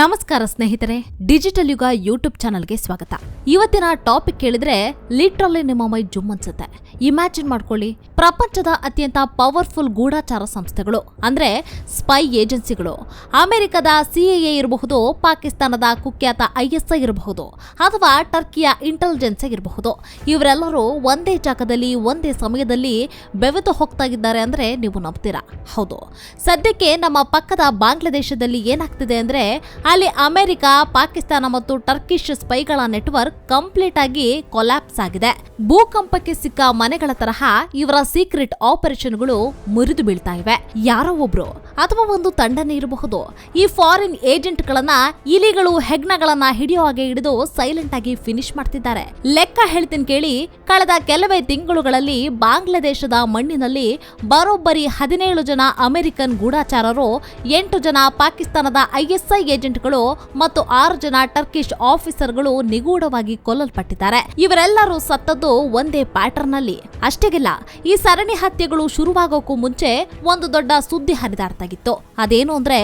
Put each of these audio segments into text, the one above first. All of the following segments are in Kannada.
ನಮಸ್ಕಾರ ಸ್ನೇಹಿತರೆ, ಡಿಜಿಟಲ್ ಯುಗ ಯೂಟ್ಯೂಬ್ ಚಾನಲ್ಗೆ ಸ್ವಾಗತ. ಇವತ್ತಿನ ಟಾಪಿಕ್ ಕೇಳಿದ್ರೆ ಲಿಟ್ರಲಿ ನಿಮ್ಮ ಮೈ ಜುಮ್ ಅನ್ಸುತ್ತೆ ಇಮ್ಯಾಜಿನ್ ಮಾಡ್ಕೊಳ್ಳಿ, ಪ್ರಪಂಚದ ಅತ್ಯಂತ ಪವರ್ಫುಲ್ ಗೂಢಾಚಾರ ಸಂಸ್ಥೆಗಳು, ಅಂದ್ರೆ ಸ್ಪೈ ಏಜೆನ್ಸಿಗಳು ಅಮೆರಿಕದ ಸಿಎಎ ಇರಬಹುದು, ಪಾಕಿಸ್ತಾನದ ಕುಖ್ಯಾತ ಐಎಸ್ಐ ಇರಬಹುದು, ಅಥವಾ ಟರ್ಕಿಯ ಇಂಟೆಲಿಜೆನ್ಸ್ ಇರಬಹುದು ಇವರೆಲ್ಲರೂ ಒಂದೇ ಜಾಗದಲ್ಲಿ, ಒಂದೇ ಸಮಯದಲ್ಲಿ ಬೆವೆತು ಹೋಗ್ತಾ ಇದ್ದಾರೆ ಅಂದ್ರೆ ನೀವು ನಂಬ್ತೀರಾ? ಹೌದು. ಸದ್ಯಕ್ಕೆ ನಮ್ಮ ಪಕ್ಕದ ಬಾಂಗ್ಲಾದೇಶದಲ್ಲಿ ಏನಾಗ್ತಿದೆ ಅಂದ್ರೆ ಅಲ್ಲಿ ಅಮೆರಿಕ, ಪಾಕಿಸ್ತಾನ ಮತ್ತು ಟರ್ಕಿಶ್ ಸ್ಪೈಗಳ ನೆಟ್ವರ್ಕ್ ಕಂಪ್ಲೀಟ್ ಆಗಿ ಕೊಲ್ಯಾಪ್ಸ್ ಆಗಿದೆ. ಭೂಕಂಪಕ್ಕೆ ಸಿಕ್ಕ ಮನೆಗಳ ತರಹ ಇವರ ಸೀಕ್ರೆಟ್ ಆಪರೇಷನ್ಗಳು ಮುರಿದು ಬೀಳ್ತಾ ಇವೆ. ಯಾರೋ ಒಬ್ರು ಅಥವಾ ಒಂದು ತಂಡನೇ ಇರಬಹುದು. ಈ ಫಾರಿನ್ ಏಜೆಂಟ್ಗಳನ್ನ ಇಲಿಗಳು, ಹೆಗ್ನಗಳನ್ನ ಹಿಡಿಯೋ ಹಾಗೆ ಹಿಡಿದು ಸೈಲೆಂಟ್ ಆಗಿ ಫಿನಿಶ್ ಮಾಡ್ತಿದ್ದಾರೆ. ಲೆಕ್ಕ ಹೇಳ್ತೀನಿ ಕೇಳಿ, ಕಳೆದ ಕೆಲವೇ ತಿಂಗಳುಗಳಲ್ಲಿ ಬಾಂಗ್ಲಾದೇಶದ ಮಣ್ಣಿನಲ್ಲಿ ಬರೋಬ್ಬರಿ ಹದಿನೇಳು ಜನ ಅಮೆರಿಕನ್ ಗೂಢಾಚಾರರು, ಎಂಟು ಜನ ಪಾಕಿಸ್ತಾನದ ಐಎಸ್ಐ ಏಜೆಂಟ್ಗಳು ಮತ್ತು ಆರು ಜನ ಟರ್ಕಿಶ್ ಆಫೀಸರ್ಗಳು ನಿಗೂಢವಾಗಿ ಕೊಲ್ಲಲ್ಪಟ್ಟಿದ್ದಾರೆ. ಇವರೆಲ್ಲರೂ ಸತ್ತದ್ದು ಒಂದೇ ಪ್ಯಾಟರ್ನ್ನಲ್ಲಿ ಅಷ್ಟೇಗಿಲ್ಲ ಈ ಸರಣಿ ಹತ್ಯೆಗಳು ಶುರುವಾಗೋಕ್ಕೂ ಮುಂಚೆ ಒಂದು ದೊಡ್ಡ ಸುದ್ದಿ ಹರಿದಾಡ್ತಾಗಿತ್ತು ಅದೇನು ಅಂದ್ರೆ,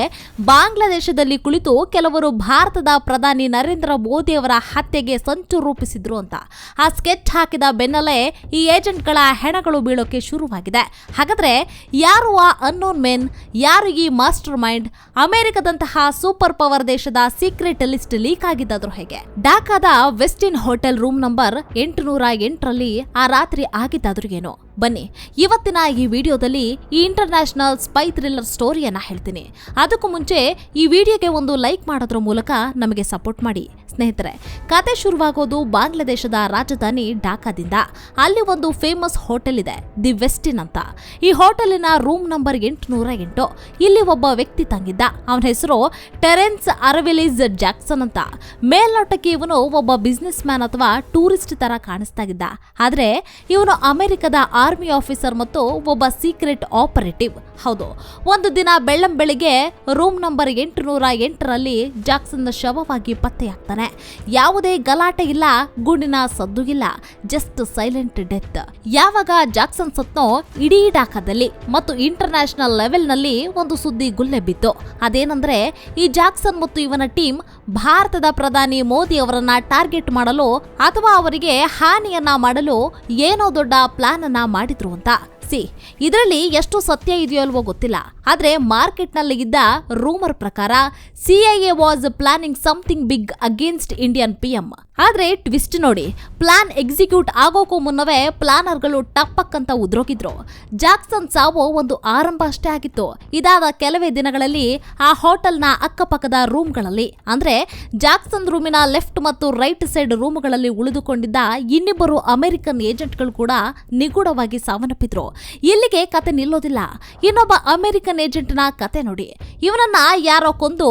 ಬಾಂಗ್ಲಾದೇಶದಲ್ಲಿ ಕುಳಿತು ಕೆಲವರು ಭಾರತದ ಪ್ರಧಾನಿ ನರೇಂದ್ರ ಮೋದಿ ಅವರ ಹತ್ಯೆಗೆ ಸಂಚು ರೂಪಿಸಿದ್ರು ಅಂತ. ಆ ಸ್ಕೆಚ್ ಹಾಕಿದ ಬೆನ್ನಲ್ಲೇ ಈ ಏಜೆಂಟ್ಗಳ ಹೆಣಗಳು ಬೀಳೋಕೆ ಶುರುವಾಗಿದೆ. ಹಾಗಾದ್ರೆ ಯಾರು ಆ ಅನ್ನೋನ್ ಮೆನ್ ಯಾರು ಈ ಮಾಸ್ಟರ್ ಮೈಂಡ್ ಅಮೆರಿಕದಂತಹ ಸೂಪರ್ ಪವರ್ ದೇಶದ ಸೀಕ್ರೆಟ್ ಲಿಸ್ಟ್ ಲೀಕ್ ಆಗಿದ್ದಾದ್ರು ಹೇಗೆ? ಡಾಕಾದ ವೆಸ್ಟಿನ್ ಹೋಟೆಲ್ ರೂಮ್ ನಂಬರ್ ಎಂಟುನೂರ ಎಂಟರಲ್ಲಿ ಆ ರಾತ್ರಿ ಆಗಿದ್ದಾದ್ರೂ ಏನು ಬನ್ನಿ, ಇವತ್ತಿನ ಈ ವಿಡಿಯೋದಲ್ಲಿ ಈ ಇಂಟರ್ನ್ಯಾಷನಲ್ ಸ್ಪೈ ಥ್ರಿಲ್ಲರ್ ಸ್ಟೋರಿಯನ್ನ ಹೇಳ್ತೀನಿ. ಅದಕ್ಕೂ ಮುಂಚೆ ಈ ವಿಡಿಯೋಗೆ ಒಂದು ಲೈಕ್ ಮಾಡೋದ್ರ ಮೂಲಕ ನಮಗೆ ಸಪೋರ್ಟ್ ಮಾಡಿ. ಸ್ನೇಹಿತರೆ, ಕತೆ ಶುರುವಾಗೋದು ಬಾಂಗ್ಲಾದೇಶದ ರಾಜಧಾನಿ ಢಾಕಾದಿಂದ. ಅಲ್ಲಿ ಒಂದು ಫೇಮಸ್ ಹೋಟೆಲ್ ಇದೆ ದಿ ವೆಸ್ಟಿನ್ ಅಂತ. ಈ ಹೋಟೆಲಿನ ರೂಮ್ ನಂಬರ್ ಎಂಟುನೂರ ಎಂಟು. ಇಲ್ಲಿ ಒಬ್ಬ ವ್ಯಕ್ತಿ ತಂಗಿದ್ದ. ಅವನ ಹೆಸರು ಟೆರೆನ್ಸ್ ಅರವೆಲಿಸ್ ಜಾಕ್ಸನ್ ಅಂತ. ಮೇಲ್ನೋಟಕ್ಕೆ ಇವನು ಒಬ್ಬ ಬಿಸ್ನೆಸ್ ಮ್ಯಾನ್ ಅಥವಾ ಟೂರಿಸ್ಟ್ ತರ ಕಾಣಿಸ್ತಾ ಇದ್ದ. ಆದ್ರೆ, ಇವನು ಅಮೆರಿಕದ ಆರ್ಮಿ ಆಫೀಸರ್ ಮತ್ತು ಒಬ್ಬ ಸೀಕ್ರೆಟ್ ಆಪರೇಟಿವ್. ಹೌದು, ಒಂದು ದಿನ ಬೆಳ್ಳಂ ಬೆಳಿಗ್ಗೆ ರೂಮ್ ನಂಬರ್ ಎಂಟುನೂರ ಎಂಟರಲ್ಲಿ ಜಾಕ್ಸನ್ ಶವವಾಗಿ ಪತ್ತೆಯಾಗ್ತಾನೆ. ಯಾವುದೇ ಗಲಾಟೆ ಇಲ್ಲ, ಗುಂಡಿನ ಸದ್ದು ಇಲ್ಲ, ಜಸ್ಟ್ ಸೈಲೆಂಟ್ ಡೆತ್. ಯಾವಾಗ ಜಾಕ್ಸನ್ ಸತ್ನೋ ಇಡೀ ಡಾಕಾದಲ್ಲಿ ಮತ್ತು ಇಂಟರ್ನ್ಯಾಷನಲ್ ಲೆವೆಲ್ನಲ್ಲಿ ಒಂದು ಸುದ್ದಿ ಗುಲ್ಲೆ ಬಿತ್ತು. ಅದೇನಂದ್ರೆ, ಈ ಜಾಕ್ಸನ್ ಮತ್ತು ಇವನ ಟೀಮ್ ಭಾರತದ ಪ್ರಧಾನಿ ಮೋದಿ ಅವರನ್ನ ಟಾರ್ಗೆಟ್ ಮಾಡಲು ಅಥವಾ ಅವರಿಗೆ ಹಾನಿಯನ್ನ ಮಾಡಲು ಏನೋ ದೊಡ್ಡ ಪ್ಲಾನ್ ಅನ್ನ ಮಾಡಿದ್ರು ಅಂತ. ಸಿ, ಇದರಲ್ಲಿ ಎಷ್ಟು ಸತ್ಯ ಇದೆಯೋ ಅಲ್ವೋ ಗೊತ್ತಿಲ್ಲ. ಆದ್ರೆ ಮಾರ್ಕೆಟ್ನಲ್ಲಿ ಇದ್ದ ರೂಮರ್ ಪ್ರಕಾರ CIA was planning something big against Indian PM ಆದ್ರೆ ಟ್ವಿಸ್ಟ್ ನೋಡಿ ಪ್ಲಾನ್ ಎಕ್ಸಿಕ್ಯೂಟ್ ಆಗೋಕ್ಕೂ ಮುನ್ನವೇ ಪ್ಲಾನರ್ಗಳು ಟಪ್ಪಕ್ಕಂತ ಉದ್ರೋಗಿದ್ರು. ಜಾಕ್ಸನ್ ಸಾವು ಒಂದು ಆರಂಭ ಅಷ್ಟೇ ಆಗಿತ್ತು. ಇದಾದ ಕೆಲವೇ ದಿನಗಳಲ್ಲಿ ಆ ಹೋಟೆಲ್ನ ಅಕ್ಕಪಕ್ಕದ ರೂಮ್ಗಳಲ್ಲಿ ಅಂದರೆ ಜಾಕ್ಸನ್ ರೂಮಿನ ಲೆಫ್ಟ್ ಮತ್ತು ರೈಟ್ ಸೈಡ್ ರೂಮ್ಗಳಲ್ಲಿ ಉಳಿದುಕೊಂಡಿದ್ದ ಇನ್ನಿಬ್ಬರು ಅಮೆರಿಕನ್ ಏಜೆಂಟ್ಗಳು ಕೂಡ ನಿಗೂಢವಾಗಿ ಸಾವನ್ನಪ್ಪಿದ್ರು. ಇಲ್ಲಿಗೆ ಕತೆ ನಿಲ್ಲೋದಿಲ್ಲ. ಇನ್ನೊಬ್ಬ ಅಮೆರಿಕನ್ ಏಜೆಂಟ್ನ ಕತೆ ನೋಡಿ. ಇವನನ್ನ ಯಾರೋ ಕೊಂದು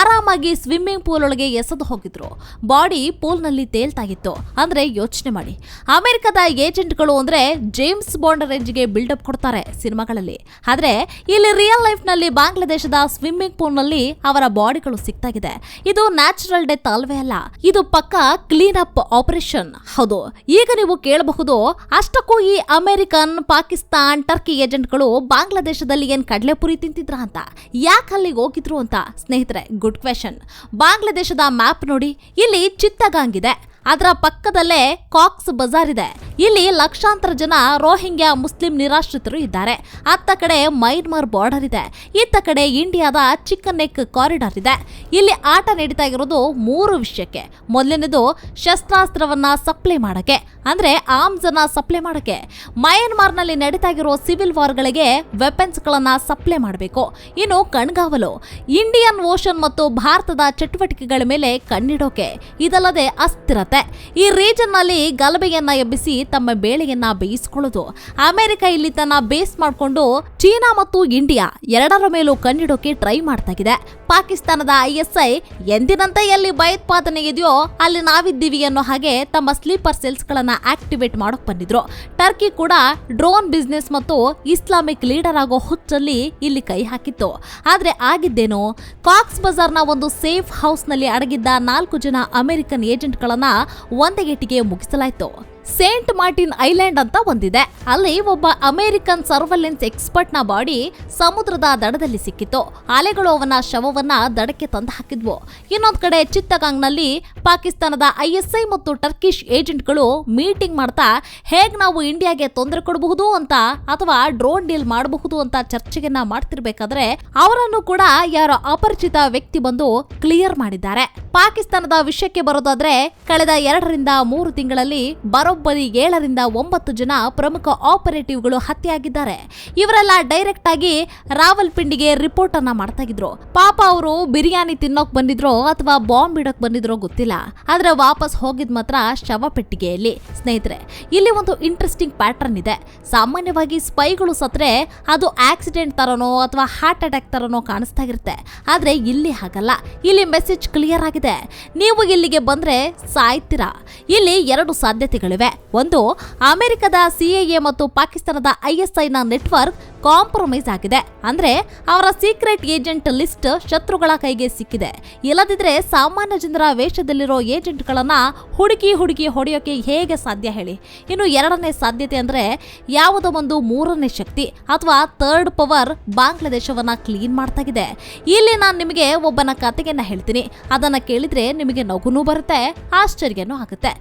ಆರಾಮಾಗಿ ಸ್ವಿಮ್ಮಿಂಗ್ ಪೂಲ್ ಒಳಗೆ ಎಸೆದು ಹೋಗಿದ್ರು. ಬಾಡಿ ಪೂಲ್ನಲ್ಲಿ ತೇಲ್ತಾ ಇತ್ತು ಅಂದ್ರೆ ಯೋಚನೆ ಮಾಡಿ. ಅಮೆರಿಕದ ಏಜೆಂಟ್ಗಳು ಅಂದ್ರೆ ಜೇಮ್ಸ್ ಬಾಂಡ್ ರೇಂಜ್ಗೆ ಬಿಲ್ಡಪ್ ಕೊಡ್ತಾರೆ ಸಿನಿಮಾಗಳಲ್ಲಿ. ಆದ್ರೆ ಇಲ್ಲಿ ರಿಯಲ್ ಲೈಫ್ನಲ್ಲಿ ಬಾಂಗ್ಲಾದೇಶದ ಸ್ವಿಮ್ಮಿಂಗ್ ಪೂಲ್ನಲ್ಲಿ ಅವರ ಬಾಡಿಗಳು ಸಿಗ್ತಾಗಿದೆ ಇದು ನ್ಯಾಚುರಲ್ ಡೆತ್ ಅಲ್ವೇ ಅಲ್ಲ. ಇದು ಪಕ್ಕ ಕ್ಲೀನ್ ಅಪ್ ಆಪರೇಷನ್. ಹೌದು. ಈಗ ನೀವು ಕೇಳಬಹುದು, ಅಷ್ಟಕ್ಕೂ ಈ ಅಮೆರಿಕನ್, ಪಾಕಿಸ್ತಾನ್, ಟರ್ಕಿ ಏಜೆಂಟ್ಗಳು ಬಾಂಗ್ಲಾದೇಶದಲ್ಲಿ ಏನ್ ಕಡಲೆಪುರಿ ತಿಂತಿದ್ರ ಅಂತ. ಯಾಕೆ ಅಲ್ಲಿಗೆ ಹೋಗಿದ್ರು ಅಂತ. ಸ್ನೇಹಿತರೆ ಗುಡ್ ಕ್ವೆಶನ್ ಬಾಂಗ್ಲಾದೇಶದ ಮ್ಯಾಪ್ ನೋಡಿ. ಇಲ್ಲಿ ಚಿತ್ತಗಾಂಗ್ ಇದೆ ಅದರ ಪಕ್ಕದಲ್ಲೇ ಕಾಕ್ಸ್ ಬಜಾರ್ ಇದೆ. ಇಲ್ಲಿ ಲಕ್ಷಾಂತರ ಜನ ರೋಹಿಂಗ್ಯಾ ಮುಸ್ಲಿಂ ನಿರಾಶ್ರಿತರು ಇದ್ದಾರೆ. ಅತ್ತ ಕಡೆ ಮೈನ್ಮಾರ್ ಬಾರ್ಡರ್ ಇದೆ. ಇತ್ತ ಕಡೆ ಇಂಡಿಯಾದ ಚಿಕ್ಕನೆಕ್ ನೆಕ್ ಕಾರಿಡಾರ್ ಇದೆ. ಇಲ್ಲಿ ಆಟ ನಡೀತಾ ಇರೋದು ಮೂರು ವಿಷಯಕ್ಕೆ. ಮೊದಲನೇದು ಶಸ್ತ್ರಾಸ್ತ್ರವನ್ನ ಸಪ್ಲೈ ಮಾಡಕ್ಕೆ. ಅಂದ್ರೆ ಆರ್ಮ್ಸ್ ಅನ್ನ ಸಪ್ಲೈ ಮಾಡಕ್ಕೆ. ಮಯನ್ಮಾರ್ನಲ್ಲಿ ನಡೀತಾ ಇರೋ ಸಿವಿಲ್ ವಾರ್ಗಳಿಗೆ ವೆಪನ್ಸ್ ಗಳನ್ನ ಸಪ್ಲೈ ಮಾಡಬೇಕು. ಇನ್ನು ಕಣ್ಗಾವಲು. ಇಂಡಿಯನ್ ಓಷನ್ ಮತ್ತು ಭಾರತದ ಚಟುವಟಿಕೆಗಳ ಮೇಲೆ ಕಣ್ಣಿಡೋಕೆ. ಇದಲ್ಲದೆ ಅಸ್ಥಿರತೆ. ಈ ರೀಜನ್ನಲ್ಲಿ ಗಲಭೆಯನ್ನ ಎಬ್ಬಿಸಿ ತಮ್ಮ ಬೇಳೆಯನ್ನ ಬೇಯಿಸ್ಕೊಳ್ಳೋದು. ಅಮೆರಿಕ ಇಲ್ಲಿ ತನ್ನ ಬೇಸ್ ಮಾಡಿಕೊಂಡು ಚೀನಾ ಮತ್ತು ಇಂಡಿಯಾ ಎರಡರ ಮೇಲೂ ಕಣ್ಣಿಡೋಕೆ ಟ್ರೈ ಮಾಡ್ತಾ ಇದೆ ಪಾಕಿಸ್ತಾನದ ಐಎಸ್ಐ ಎಂದಿನಂತೆ ಎಲ್ಲಿ ಭಯೋತ್ಪಾದನೆ ಇದೆಯೋ ಅಲ್ಲಿ ನಾವಿದ್ದೀವಿ ಅನ್ನೋ ಹಾಗೆ ತಮ್ಮ ಸ್ಲೀಪರ್ ಸೆಲ್ಸ್ ಗಳನ್ನ ಆಕ್ಟಿವೇಟ್ ಮಾಡೋಕೆ ಬಂದಿದ್ರು. ಟರ್ಕಿ ಕೂಡ ಡ್ರೋನ್ ಬಿಸ್ನೆಸ್ ಮತ್ತು ಇಸ್ಲಾಮಿಕ್ ಲೀಡರ್ ಆಗೋ ಹುಚ್ಚಲ್ಲಿ ಇಲ್ಲಿ ಕೈ ಹಾಕಿತ್ತು. ಆದ್ರೆ ಆಗಿದ್ದೇನು? ಕಾಕ್ಸ್ ಬಜಾರ್ನ ಒಂದು ಸೇಫ್ ಹೌಸ್ನಲ್ಲಿ ಅಡಗಿದ್ದ ನಾಲ್ಕು ಜನ ಅಮೆರಿಕನ್ ಏಜೆಂಟ್ಗಳನ್ನ ಒಂದೆಗೆಟಿಗೆ ಮುಗಿಸಲಾಯಿತು. ಸೇಂಟ್ ಮಾರ್ಟಿನ್ ಐಲ್ಯಾಂಡ್ ಅಂತ ಒಂದಿದೆ. ಅಲ್ಲಿ ಒಬ್ಬ ಅಮೆರಿಕನ್ ಸರ್ವೆಲೆನ್ಸ್ ಎಕ್ಸ್ಪರ್ಟ್ನ ಬಾಡಿ ಸಮುದ್ರದ ದಡದಲ್ಲಿ ಸಿಕ್ಕಿತ್ತು ಅಲೆಗಳು ಅವನ ಶವವನ್ನ ದಡಕ್ಕೆ ತಂದು ಹಾಕಿದ್ವು. ಇನ್ನೊಂದ್ ಕಡೆ ಚಿತ್ತಗಾಂಗ್ನಲ್ಲಿ ಪಾಕಿಸ್ತಾನದ ಐಎಸ್ಐ ಮತ್ತು ಟರ್ಕಿಶ್ ಏಜೆಂಟ್ಗಳು ಮೀಟಿಂಗ್ ಮಾಡ್ತಾ ಹೇಗ್ ನಾವು ಇಂಡಿಯಾಗೆ ತೊಂದರೆ ಕೊಡಬಹುದು ಅಂತ ಅಥವಾ ಡ್ರೋನ್ ಡೀಲ್ ಮಾಡಬಹುದು ಅಂತ ಚರ್ಚೆಯನ್ನ ಮಾಡ್ತಿರ್ಬೇಕಾದ್ರೆ ಅವರನ್ನು ಕೂಡ ಯಾರೋ ಅಪರಿಚಿತ ವ್ಯಕ್ತಿ ಬಂದು ಕ್ಲಿಯರ್ ಮಾಡಿದ್ದಾರೆ. ಪಾಕಿಸ್ತಾನದ ವಿಷಯಕ್ಕೆ ಬರೋದಾದ್ರೆ, ಕಳೆದ ಎರಡರಿಂದ ಮೂರು ತಿಂಗಳಲ್ಲಿ ಬರೋಬ್ಬರಿ ಏಳರಿಂದ ಒಂಬತ್ತು ಜನ ಪ್ರಮುಖ ಆಪರೇಟಿವ್ಗಳು ಹತ್ಯೆಯಾಗಿದ್ದಾರೆ. ಇವರೆಲ್ಲ ಡೈರೆಕ್ಟ್ ಆಗಿ ರಾವಲ್ಪಿಂಡಿಗೆ ರಿಪೋರ್ಟ್ ಅನ್ನ ಮಾಡ್ತಾ ಇದ್ರು. ಪಾಪ ಅವರು ಬಿರಿಯಾನಿ ತಿನ್ನೋಕ್ ಬಂದಿದ್ರೋ ಅಥವಾ ಬಾಂಬ್ ಇಡಕ್ ಬಂದಿದ್ರೋ ಗೊತ್ತಿಲ್ಲ. ಆದ್ರೆ ವಾಪಸ್ ಹೋಗಿದ್ ಮಾತ್ರ ಶವ ಪೆಟ್ಟಿಗೆಯಲ್ಲಿ. ಸ್ನೇಹಿತರೆ, ಇಲ್ಲಿ ಒಂದು ಇಂಟ್ರೆಸ್ಟಿಂಗ್ ಪ್ಯಾಟರ್ನ್ ಇದೆ. ಸಾಮಾನ್ಯವಾಗಿ ಸ್ಪೈಗಳು ಸತ್ರೆ ಅದು ಆಕ್ಸಿಡೆಂಟ್ ತರನೋ ಅಥವಾ ಹಾರ್ಟ್ ಅಟ್ಯಾಕ್ ತರನೋ ಕಾಣಿಸ್ತಾ ಇರುತ್ತೆ. ಆದ್ರೆ ಇಲ್ಲಿ ಹಾಗಲ್ಲ. ಇಲ್ಲಿ ಮೆಸೇಜ್ ಕ್ಲಿಯರ್ ಆಗಿದೆ. ನೀವು ಇಲ್ಲಿಗೆ ಬಂದ್ರೆ ಸಾಯ್ತೀರಾ? ಇಲ್ಲಿ ಎರಡು ಸಾಧ್ಯತೆಗಳಿವೆ. ಒಂದು ಅಮೆರಿಕದ ಸಿಎಎ ಮತ್ತು ಪಾಕಿಸ್ತಾನದ ಐಎಸ್ಐನ ನೆಟ್ವರ್ಕ್ ಕಾಂಪ್ರಮೈಸ್ ಆಗಿದೆ. ಅಂದ್ರೆ ಅವರ ಸೀಕ್ರೆಟ್ ಏಜೆಂಟ್ ಲಿಸ್ಟ್ ಶತ್ರುಗಳ ಕೈಗೆ ಸಿಕ್ಕಿದೆ. ಇಲ್ಲದಿದ್ರೆ ಸಾಮಾನ್ಯ ಜನರ ವೇಷದಲ್ಲಿರೋ ಏಜೆಂಟ್ಗಳನ್ನ ಹುಡುಕಿ ಹುಡುಕಿ ಹೊಡೆಯೋಕೆ ಹೇಗೆ ಸಾಧ್ಯ ಹೇಳಿ? ಇನ್ನು ಎರಡನೇ ಸಾಧ್ಯತೆ ಅಂದ್ರೆ ಯಾವುದೋ ಒಂದು ಮೂರನೇ ಶಕ್ತಿ ಅಥವಾ ಥರ್ಡ್ ಪವರ್ ಬಾಂಗ್ಲಾದೇಶವನ್ನ ಕ್ಲೀನ್ ಮಾಡ್ತಾಗಿದೆ. ಇಲ್ಲಿ ನಾನು ನಿಮಗೆ ಒಬ್ಬನ ಕಥೆಯನ್ನ ಹೇಳ್ತೀನಿ. ಅದನ್ನ ಕೇಳಿದ್ರೆ ನಿಮಗೆ ನಗುನೂ ಬರುತ್ತೆ, ಆಶ್ಚರ್ಯನೂ ಆಗುತ್ತೆ.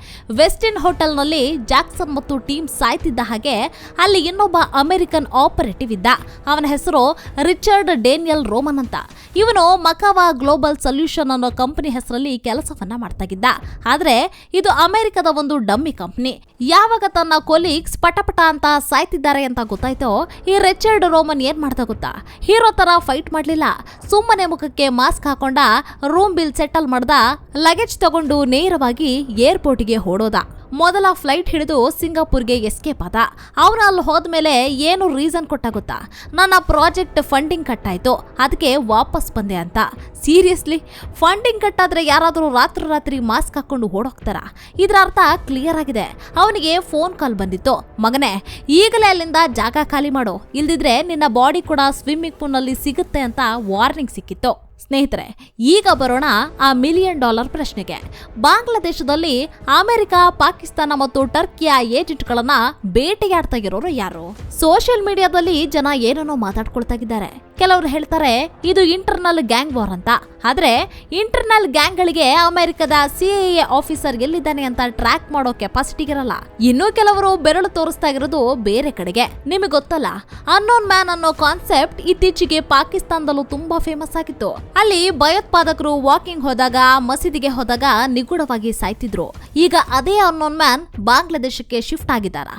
ವೆಸ್ಟಿನ್ ಹೋಟೆಲ್ನಲ್ಲಿ ಜಾಕ್ಸನ್ ಮತ್ತು ಟೀಮ್ ಸಾಯ್ತಿದ್ದ ಹಾಗೆ ಅಲ್ಲಿ ಇನ್ನೊಬ್ಬ ಅಮೆರಿಕನ್ ಆಪರೇಟಿವ್ ಇದ್ದ ಅವನ ಹೆಸರು ರಿಚರ್ಡ್ ಡೇನಿಯಲ್ ರೋಮನ್ ಅಂತ. ಇವನು ಮಕವಾ ಗ್ಲೋಬಲ್ ಸೊಲ್ಯೂಷನ್ ಅನ್ನೋ ಕಂಪನಿ ಹೆಸರಲ್ಲಿ ಕೆಲಸವನ್ನ ಮಾಡ್ತಾಗಿದ್ದ. ಆದ್ರೆ ಇದು ಅಮೆರಿಕದ ಒಂದು ಡಮ್ಮಿ ಕಂಪನಿ. ಯಾವಾಗ ತನ್ನ ಕೊಲೀಗ್ಸ್ ಪಟಪಟ ಅಂತ ಸಾಯ್ತಿದ್ದಾರೆ ಅಂತ ಗೊತ್ತಾಯ್ತೋ ಈ ರಿಚರ್ಡ್ ರೋಮನ್ ಏನ್ ಮಾಡ್ತಾ ಗೊತ್ತಾ? ಹೀರೋ ತರ ಫೈಟ್ ಮಾಡ್ಲಿಲ್ಲ. ಸುಮ್ಮನೆ ಮುಖಕ್ಕೆ ಮಾಸ್ಕ್ ಹಾಕೊಂಡ, ರೂಮ್ ಬಿಲ್ ಸೆಟಲ್ ಮಾಡ್ದ, ಲಗೇಜ್ ತಗೊಂಡು ನೇರವಾಗಿ ಏರ್ಪೋರ್ಟ್ಗೆ ಓಡೋದ. ಮೊದಲ ಫ್ಲೈಟ್ ಹಿಡಿದು ಸಿಂಗಾಪುರ್ಗೆ ಎಸ್ಕೇಪ್ ಆದ. ಅವನು ಅಲ್ಲಿ ಹೋದ್ಮೇಲೆ ಏನು ರೀಸನ್ ಕೊಟ್ಟ ಗೊತ್ತಾ ನನ್ನ ಪ್ರಾಜೆಕ್ಟ್ ಫಂಡಿಂಗ್ ಕಟ್ಟಾಯಿತು. ಅದಕ್ಕೆ ವಾಪಸ್ ಬಂದೆ ಅಂತ. ಸೀರಿಯಸ್ಲಿ ಫಂಡಿಂಗ್ ಕಟ್ಟಾದ್ರೆ ಯಾರಾದರೂ ರಾತ್ರಿ ರಾತ್ರಿ ಮಾಸ್ಕ್ ಹಾಕೊಂಡು ಓಡೋಗ್ತಾರ? ಇದರ ಅರ್ಥ ಕ್ಲಿಯರ್ ಆಗಿದೆ. ಅವನಿಗೆ ಫೋನ್ ಕಾಲ್ ಬಂದಿತ್ತು. ಮಗನೇ, ಈಗಲೇ ಅಲ್ಲಿಂದ ಜಾಗ ಖಾಲಿ ಮಾಡು. ಇಲ್ದಿದ್ರೆ ನಿನ್ನ ಬಾಡಿ ಕೂಡ ಸ್ವಿಮ್ಮಿಂಗ್ ಪೂಲ್ನಲ್ಲಿ ಸಿಗುತ್ತೆ ಅಂತ ವಾರ್ನಿಂಗ್ ಸಿಕ್ಕಿತ್ತು. ಸ್ನೇಹಿತರೆ, ಈಗ ಬರೋಣ ಆ ಮಿಲಿಯನ್ ಡಾಲರ್ ಪ್ರಶ್ನೆಗೆ. ಬಾಂಗ್ಲಾದೇಶದಲ್ಲಿ ಅಮೆರಿಕ, ಪಾಕಿಸ್ತಾನ ಮತ್ತು ಟರ್ಕಿಯ ಏಜೆಂಟ್ಗಳನ್ನ ಬೇಟೆಯಾಡ್ತಾ ಇರೋರು ಯಾರು? ಸೋಷಿಯಲ್ ಮೀಡಿಯಾದಲ್ಲಿ ಜನ ಏನನ್ನೋ ಮಾತಾಡ್ಕೊಳ್ತಾ ಇದ್ದಾರೆ. ಕೆಲವರು ಹೇಳ್ತಾರೆ, ಇದು ಇಂಟರ್ನಲ್ ಗ್ಯಾಂಗ್ ವಾರ್ ಅಂತ. ಆದ್ರೆ ಇಂಟರ್ನಲ್ ಗ್ಯಾಂಗ್ಗಳಿಗೆ ಅಮೆರಿಕದ ಸಿಎಎ ಆಫೀಸರ್ ಎಲ್ಲಿದ್ದಾನೆ ಅಂತ ಟ್ರ್ಯಾಕ್ ಮಾಡೋ ಕೆಪಾಸಿಟಿ ಇರಲ್ಲ. ಇನ್ನು ಕೆಲವರು ಬೆರಳು ತೋರಿಸ್ತಾ ಇರೋದು ಬೇರೆ ಕಡೆಗೆ. ನಿಮಗೆ ಗೊತ್ತಲ್ಲ ಅನ್ನೋನ್ ಮ್ಯಾನ್ ಅನ್ನೋ ಕಾನ್ಸೆಪ್ಟ್ ಇತ್ತೀಚೆಗೆ ಪಾಕಿಸ್ತಾನದಲ್ಲೂ ತುಂಬಾ ಫೇಮಸ್ ಆಗಿತ್ತು. ಅಲ್ಲಿ ಭಯೋತ್ಪಾದಕರು ವಾಕಿಂಗ್ ಹೋದಾಗ, ಮಸೀದಿಗೆ ಹೋದಾಗ ನಿಗೂಢವಾಗಿ ಸಾಯ್ತಿದ್ರು. ಈಗ ಅದೇ ಅನ್ನೋನ್ ಮ್ಯಾನ್ ಬಾಂಗ್ಲಾದೇಶಕ್ಕೆ ಶಿಫ್ಟ್ ಆಗಿದ್ದಾರ?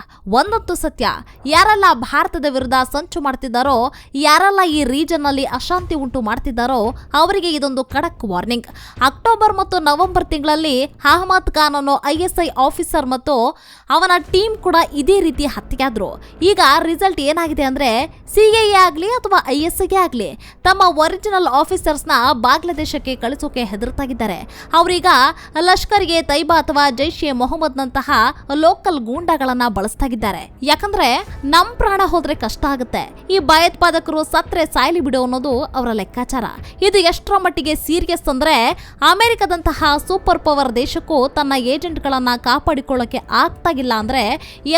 ಒಂದೊತ್ತು ಸತ್ಯ, ಯಾರೆಲ್ಲ ಭಾರತದ ವಿರುದ್ಧ ಸಂಚು ಮಾಡ್ತಿದ್ದಾರೋ, ಯಾರೆಲ್ಲ ಈ ರೀಜನ್ನಲ್ಲಿ ಅಶಾಂತಿ ಉಂಟು ಮಾಡ್ತಿದ್ದಾರೋ ಅವರಿಗೆ ಇದೊಂದು ಖಡಕ್ ವಾರ್ನಿಂಗ್. ಅಕ್ಟೋಬರ್ ಮತ್ತು ನವೆಂಬರ್ ತಿಂಗಳಲ್ಲಿ ಅಹಮದ್ ಖಾನ್ ಅನ್ನೋ ಐಎಸ್ಐ ಆಫೀಸರ್ ಮತ್ತು ಅವನ ಟೀಮ್ ಕೂಡ ಇದೇ ರೀತಿ ಹತ್ಯೆಯಾದ್ರು ಈಗ ರಿಸಲ್ಟ್ ಏನಾಗಿದೆ ಅಂದ್ರೆ ಸಿಎಎ ಆಗ್ಲಿ ಅಥವಾ ಐಎಸ್ಐಗೆ ಆಗ್ಲಿ, ತಮ್ಮ ಒರಿಜಿನಲ್ ಆಫೀಸರ್ಸ್ನ ಬಾಂಗ್ಲಾದೇಶಕ್ಕೆ ಕಳಿಸೋಕೆ ಹೆದರ್ತಾಗಿದ್ದಾರೆ ಅವರೀಗ ಲಷ್ಕರ್ಗೆ ತೈಬಾ ಅಥವಾ ಜೈಷ್ ಎ ಮೊಹಮ್ಮದ್ ನಂತಹ ಲೋಕಲ್ ಗೂಂಡಾಗಳನ್ನ ಬಳಸ್ತಾಗಿದ್ದಾರೆ. ಯಾಕಂದ್ರೆ ನಮ್ ಪ್ರಾಣ ಹೋದ್ರೆ ಕಷ್ಟ ಆಗುತ್ತೆ. ಈ ಭಯೋತ್ಪಾದಕರು ಸತ್ರೆ ಸಾಯ್ಲಿ ಬಿಡು ಅನ್ನೋದು ಅವರ ಲೆಕ್ಕಾಚಾರ. ಇದು ಎಷ್ಟರ ಮಟ್ಟಿಗೆ ಸೀರಿಯಸ್ ಅಂದ್ರೆ ಅಮೆರಿಕದಂತಹ ಸೂಪರ್ ಪವರ್ ದೇಶಕ್ಕೂ ತನ್ನ ಏಜೆಂಟ್ಗಳನ್ನ ಕಾಪಾಡಿಕೊಳ್ಳೋಕೆ ಆಗ್ತಾಗಿಲ್ಲ ಅಂದ್ರೆ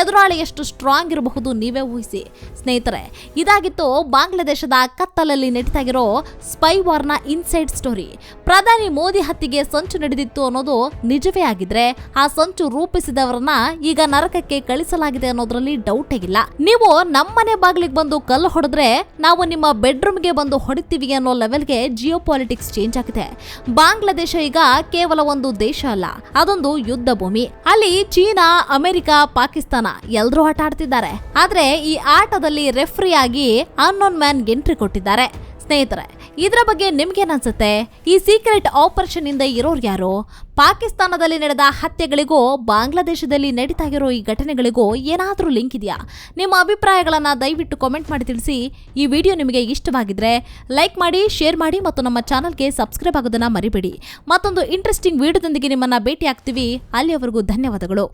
ಎದುರಾಳಿ ಎಷ್ಟು ಸ್ಟ್ರಾಂಗ್ ಇರಬಹುದು ನೀವೇ ಊಹಿಸಿ. ಸ್ನೇಹಿತರೆ, ಇದಾಗಿತ್ತು ಬಾಂಗ್ಲಾದೇಶದ ಕತ್ತಲಲ್ಲಿ ನಡೀತಾ ಇರೋ ಸ್ಪೈ ವಾರ್ನ ಇನ್ಸೈಡ್ ಸ್ಟೋರಿ ಪ್ರಧಾನಿ ಮೋದಿ ಹತ್ತಿಗೆ ಸಂಚು ನಡೆದಿತ್ತು ಅನ್ನೋದು ನಿಜವೇ ಆಗಿದ್ರೆ ಆ ಸಂಚು ರೂಪಿಸಿದವರನ್ನ ಈಗ ನರಕಕ್ಕೆ ಕಳಿಸಲಾಗಿದೆ ಅನ್ನೋದ್ರಲ್ಲಿ ಡೌಟ್ ಇಲ್ಲ. ನೀವು ನಮ್ಮನೆ ಬಾಗಿಲಿಗೆ ಬಂದು ಕಲ್ಲು ಹೊಡೆದ್ರೆ ನಾವು ನಿಮ್ಮ ಬೆಡ್ರೂಮ್ಗೆ ಬಂದು ಹೊಡಿತೀವಿ ಅನ್ನೋ ಲೆವೆಲ್ಗೆ ಜಿಯೋ ಪಾಲಿಟಿಕ್ಸ್ ಚೇಂಜ್ ಆಗಿದೆ. ಬಾಂಗ್ಲಾದೇಶ ಈಗ ಕೇವಲ ಒಂದು ದೇಶ ಅಲ್ಲ, ಅದೊಂದು ಯುದ್ಧ ಭೂಮಿ. ಅಲ್ಲಿ ಚೀನಾ, ಅಮೆರಿಕ, ಪಾಕಿಸ್ತಾನ ಎಲ್ಲರೂ ಆಟ ಆಡ್ತಿದ್ದಾರೆ. ಆದ್ರೆ ಈ ಆಟದಲ್ಲಿ ರೆಫ್ರಿ ಆಗಿ ಅನ್ನೋನ್ ಮ್ಯಾನ್ ಎಂಟ್ರಿ ಕೊಟ್ಟಿದ್ದಾರೆ. ಸ್ನೇಹಿತರೆ ಇದರ ಬಗ್ಗೆ ನಿಮ್ಗೇನನ್ಸುತ್ತೆ? ಈ ಸೀಕ್ರೆಟ್ ಆಪರೇಷನ್ ಇಂದ ಇರೋರು ಯಾರು? ಪಾಕಿಸ್ತಾನದಲ್ಲಿ ನಡೆದ ಹತ್ಯೆಗಳಿಗೂ, ಬಾಂಗ್ಲಾದೇಶದಲ್ಲಿ ನಡೀತಾ ಇರೋ ಈ ಘಟನೆಗಳಿಗೂ ಏನಾದರೂ ಲಿಂಕ್ ಇದೆಯಾ? ನಿಮ್ಮ ಅಭಿಪ್ರಾಯಗಳನ್ನು ದಯವಿಟ್ಟು ಕಾಮೆಂಟ್ ಮಾಡಿ ತಿಳಿಸಿ. ಈ ವಿಡಿಯೋ ನಿಮಗೆ ಇಷ್ಟವಾಗಿದ್ರೆ ಲೈಕ್ ಮಾಡಿ ಶೇರ್ ಮಾಡಿ ಮತ್ತು ನಮ್ಮ ಚಾನಲ್ಗೆ ಸಬ್ಸ್ಕ್ರೈಬ್ ಆಗೋದನ್ನು ಮರಿಬೇಡಿ. ಮತ್ತೊಂದು ಇಂಟ್ರೆಸ್ಟಿಂಗ್ ವಿಡಿಯೋದೊಂದಿಗೆ ನಿಮ್ಮನ್ನು ಭೇಟಿ ಆಗ್ತೀವಿ ಅಲ್ಲಿಯವರೆಗೂ ಧನ್ಯವಾದಗಳು.